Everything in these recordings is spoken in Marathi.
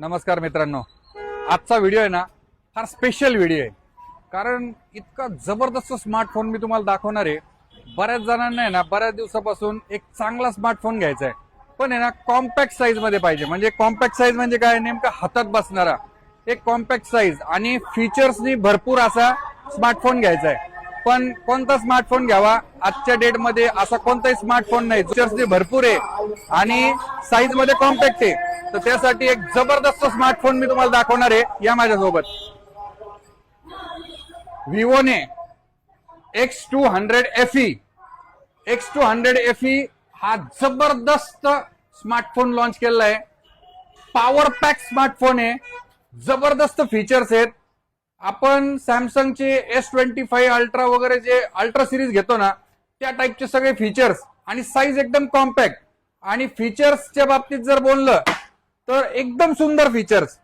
नमस्कार मित्रांनो. आजचा व्हिडिओ आहे ना फार स्पेशल व्हिडिओ आहे. कारण इतका जबरदस्त स्मार्टफोन मी तुम्हाला दाखवणार आहे. बऱ्याच जणांना आहे ना बऱ्याच दिवसापासून एक चांगला स्मार्टफोन घ्यायचा आहे. पण आहे ना कॉम्पॅक्ट साईजमध्ये पाहिजे. म्हणजे कॉम्पॅक्ट साईज म्हणजे काय? नेमका हातात बसणारा. एक कॉम्पॅक्ट साईज आणि फीचर्सनी भरपूर असा स्मार्टफोन घ्यायचा आहे. पण कोणता स्मार्टफोन घ्यावा? आजच्या डेटमध्ये असा कोणताही स्मार्टफोन नाही फीचर्सनी भरपूर आहे आणि साईजमध्ये कॉम्पॅक्ट आहे. तर त्यासाठी एक जबरदस्त स्मार्टफोन मी तुम्हाला दाखवणार आहे या माझ्यासोबत. विवोने X two hundred F E X two hundred F E हा जबरदस्त स्मार्टफोन लॉन्च केलेला आहे. पॉवर पॅक स्मार्टफोन आहे. जबरदस्त फीचर्स आहेत. आपण सॅमसंगचे एस ट्वेंटी फाईव्ह अल्ट्रा वगैरे जे अल्ट्रा सिरीज घेतो ना त्या टाईपचे सगळे फीचर्स आणि साईज एकदम कॉम्पॅक्ट आणि फीचर्सच्या बाबतीत जर बोललं तर एकदम सुंदर फीचर्स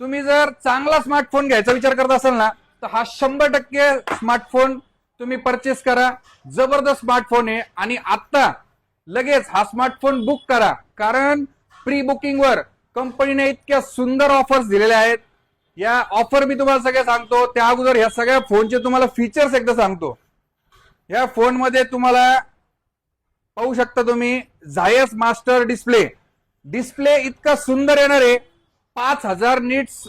तुम्ही जर चांगला स्मार्टफोन घ्यायचा विचार करत असाल ना तर हा शंभर टक्के स्मार्टफोन तुम्ही परचेस करा. जबरदस्त स्मार्टफोन आहे आणि आत्ता लगेच हा स्मार्टफोन बुक करा. कारण प्री बुकिंगवर कंपनीने इतक्या सुंदर ऑफर्स दिलेल्या आहेत. या ऑफर मी तुम्हाला सगळ्या सांगतो. त्या अगोदर ह्या सगळ्या फोनचे तुम्हाला फीचर्स एकदा सांगतो. या फोनमध्ये तुम्हाला पाहू शकता तुम्ही झायस मास्टर डिस्प्ले डिस्प्ले इतका सुंदर येणार आहे. पाच हजार निट्स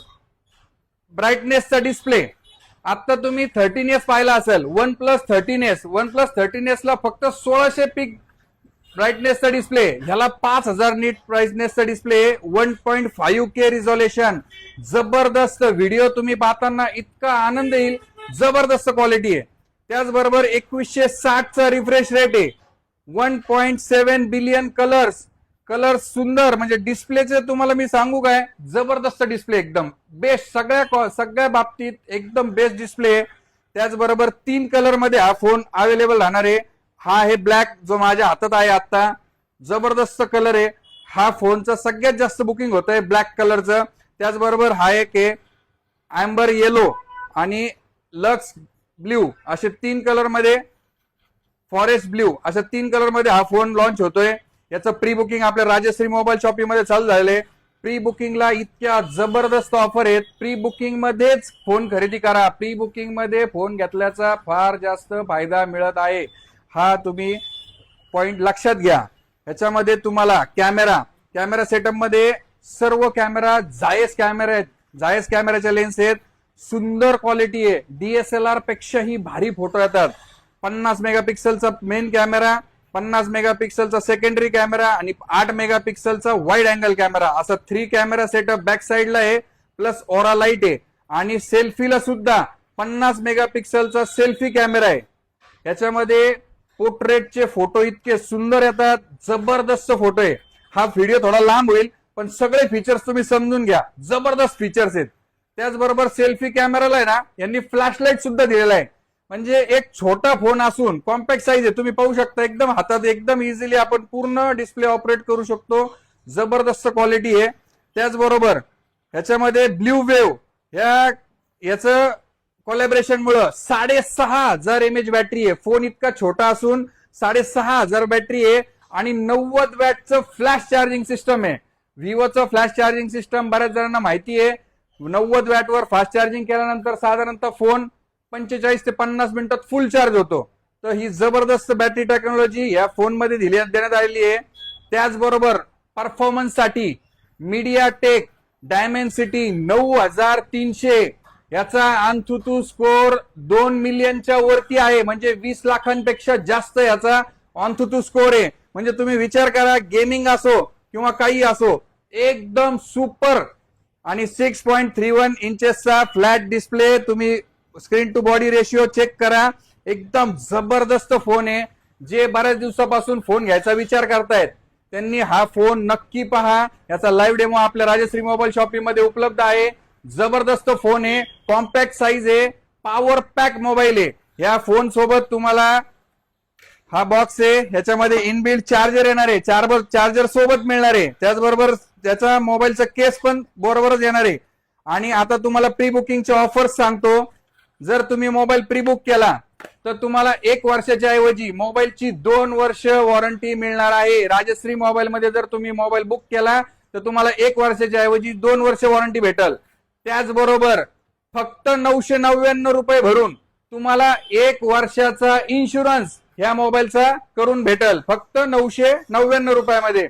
ब्राईटनेसचा डिस्प्ले आता तुम्ही थर्टीन एस पाहिला असेल. One plus thirteen S one plus thirteen एसला फक्त सोळाशे पिक ब्राईटनेसचा डिस्प्ले ह्याला पाच हजार नीट ब्राईटनेसचा display one point five K resolution जबरदस्त व्हिडिओ तुम्ही पाहताना इतका आनंद येईल. जबरदस्त क्वालिटी आहे. त्याचबरोबर एकवीसशे साठचा रिफ्रेश रेट आहे. One point seven billion colours colour सुंदर म्हणजे डिस्प्लेचे तुम्हाला मी सांगू काय? जबरदस्त डिस्प्ले एकदम. बेस्ट सगळ्या सगळ्या बाबतीत एकदम बेस्ट डिस्प्ले आहे. त्याचबरोबर तीन कलरमध्ये हा फोन अवेलेबल राहणार आहे. हा आहे ब्लॅक जो माझ्या हातात आहे आता जबरदस्त कलर आहे. हा फोनचा सगळ्यात जास्त बुकिंग होत आहे ब्लॅक कलरचं त्याचबरोबर हा एक आहे अँबर येलो आणि लक्स ब्ल्यू असे तीन कलरमध्ये फॉरेस्ट ब्ल्यू अशा तीन कलरमध्ये हा फोन लॉन्च होतोय. याचं प्री बुकिंग आपल्या राजश्री मोबाईल शॉपिंगमध्ये चालू झालेलं आहे. प्री बुकिंगला इतक्या जबरदस्त ऑफर आहेत. प्री बुकिंग मध्येच फोन खरेदी करा. प्री बुकिंगमध्ये फोन घेतल्याचा फार जास्त फायदा मिळत आहे. हा तुम्ही पॉइंट लक्षात घ्या. ह्याच्यामध्ये तुम्हाला कॅमेरा कॅमेरा सेटअपमध्ये सर्व कॅमेरा जायस कॅमेरा आहेत. जायस कॅमेराच्या लेन्स आहेत. सुंदर क्वालिटी आहे. डीएसएलआर पेक्षाही भारी फोटो येतात. पन्नास मेगापिक्सलचा मेन कॅमेरा पन्नास मेगापिक्सलचा सेकंडरी कॅमेरा आणि आठ मेगापिक्सलचा वाईड अँगल कॅमेरा. असा थ्री कॅमेरा सेटअप बॅक साईडला आहे प्लस ओरा लाइट आहे. आणि सेल्फीला सुद्धा पन्नास मेगापिक्सलचा सेल्फी कॅमेरा आहे. याच्यामध्ये पोर्ट्रेटचे फोटो इतके सुंदर येतात जबरदस्त फोटो आहे. हा व्हिडिओ थोडा लांब होईल पण सगळे फीचर्स तुम्ही समजून घ्या. जबरदस्त फीचर्स आहेत. त्याचबरोबर सेल्फी कॅमेराला आहे ना यांनी फ्लॅशलाईट सुद्धा दिलेला आहे. म्हणजे एक छोटा फोन असून कॉम्पॅक्ट साईज आहे. तुम्ही पाहू शकता एकदम हातात एकदम इझिली आपण पूर्ण डिस्प्ले ऑपरेट करू शकतो. जबरदस्त क्वालिटी आहे. त्याचबरोबर ह्याच्यामध्ये ब्ल्यू वेव्ह ह्या याचं कोलॅबरेशन मुळे साडेसहा हजार एम एच बॅटरी आहे. फोन इतका छोटा असून साडेसहा हजार बॅटरी आहे आणि नव्वद वॅटचं फ्लॅश चार्जिंग सिस्टम आहे. विवोचं फ्लॅश चार्जिंग सिस्टम बऱ्याच जणांना माहिती आहे. नव्वद वॅटवर फास्ट चार्जिंग केल्यानंतर साधारणतः फोन पंचेचाळीस ते पन्नास मिनिटात फुल चार्ज होतो. तर ही जबरदस्त बॅटरी टेक्नॉलॉजी या फोनमध्ये दिली देण्यात आलेली आहे. त्याचबरोबर परफॉर्मन्ससाठी मीडिया टेक डायमेन्सिटी नऊ हजार तीनशे याचा अंथुतू स्कोर दोन मिलियनच्या वरती आहे. म्हणजे वीस लाखांपेक्षा जास्त याचा अंथुतू स्कोर आहे. म्हणजे तुम्ही विचार करा गेमिंग असो किंवा काही असो एकदम सुपर आणि सिक्स पॉईंट थ्री वन इंचेसचा फ्लॅट डिस्प्ले तुम्ही screen to body ratio check करा. एकदम जबरदस्त फोन आहे. जे बऱ्याच दिवसापासून फोन घ्यायचा विचार करतायत त्यांनी हा फोन नक्की पहा. याचा लाईव्ह डेमो आपल्या राजश्री मोबाईल शॉपिंगमध्ये उपलब्ध आहे. जबरदस्त फोन आहे. कॉम्पॅक्ट साईज आहे. पॉवर पॅक मोबाईल आहे. या फोन सोबत तुम्हाला हा बॉक्स आहे. ह्याच्यामध्ये इनबिल्ड चार्जर येणार आहे. चार्जर चार्जर सोबत मिळणार आहे. त्याचबरोबर त्याचा मोबाईलचा केस पण बरोबरच येणार आहे. आणि आता तुम्हाला प्री बुकिंगचे ऑफर्स सांगतो. जर तुम्ही मोबाईल प्री बुक केला तर तुम्हाला एक वर्षाच्या ऐवजी मोबाईलची दोन वर्ष वॉरंटी मिळणार आहे. राजश्री मोबाईलमध्ये जर तुम्ही मोबाईल बुक केला तर तुम्हाला एक वर्षाच्या ऐवजी दोन वर्ष वॉरंटी भेटल. त्याचबरोबर फक्त नऊशे नव्याण्णव रुपये भरून तुम्हाला एक वर्षाचा इन्शुरन्स ह्या मोबाईलचा करून भेटल. फक्त नऊशे नव्याण्णव रुपयामध्ये.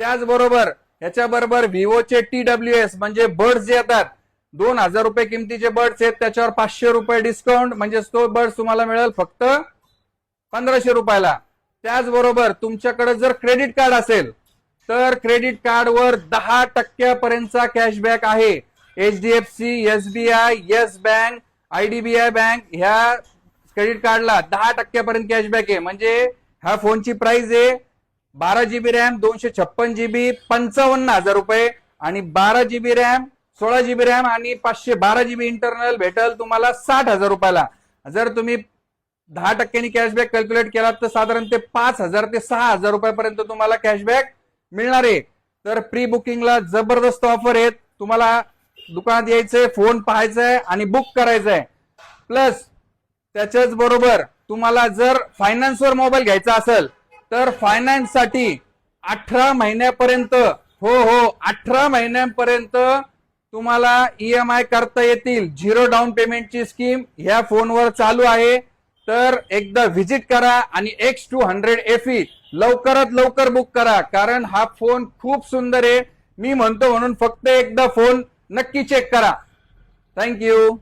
त्याचबरोबर याच्याबरोबर व्हिवोचे टी डब्ल्यू एस म्हणजे बर्ड्स जे येतात दोन हजार रुपये किमतीचे बर्ड्स आहेत त्याच्यावर पाचशे रुपये डिस्काउंट म्हणजेच तो बर्ड्स तुम्हाला मिळेल फक्त पंधराशे रुपयाला. त्याचबरोबर तुमच्याकडे जर क्रेडिट कार्ड असेल तर क्रेडिट कार्डवर दहा टक्क्यापर्यंतचा कॅशबॅक आहे. H D F C S B I yes bank I D B I bank ह्या क्रेडिट कार्डला दहा टक्क्यापर्यंत कॅशबॅक आहे. म्हणजे ह्या फोनची प्राइस आहे बारा जीबी रॅम दोनशे छप्पन जीबी पंचावन्न हजार रुपये आणि बारा जीबी रॅम सोळा जीबी रॅम आणि पाचशे बारा जीबी इंटरनल भेटल तुम्हाला साठ हजार रुपयाला. जर तुम्ही दहा टक्क्यांनी कॅशबॅक कॅल्क्युलेट केलात तर साधारण ते पाच हजार ते सहा हजार रुपयापर्यंत तुम्हाला कॅशबॅक मिळणार आहे. तर प्री बुकिंगला जबरदस्त ऑफर आहेत. तुम्हाला दुकानात यायचंय फोन पाहायचा आहे आणि बुक करायचा आहे प्लस त्याच्याच बरोबर तुम्हाला जर फायनान्सवर मोबाईल घ्यायचा असेल तर फायनान्ससाठी अठरा महिन्यापर्यंत हो हो अठरा महिन्यापर्यंत तुम्हाला ई एम आय करता येतील. झिरो डाऊन पेमेंटची स्कीम ह्या फोनवर चालू आहे. तर एकदा व्हिजिट करा आणि X two hundred F E लवकरात लवकर बुक करा. कारण हा फोन खूप सुंदर आहे. मी म्हणतो म्हणून फक्त एकदा फोन नक्की चेक करा. थँक्यू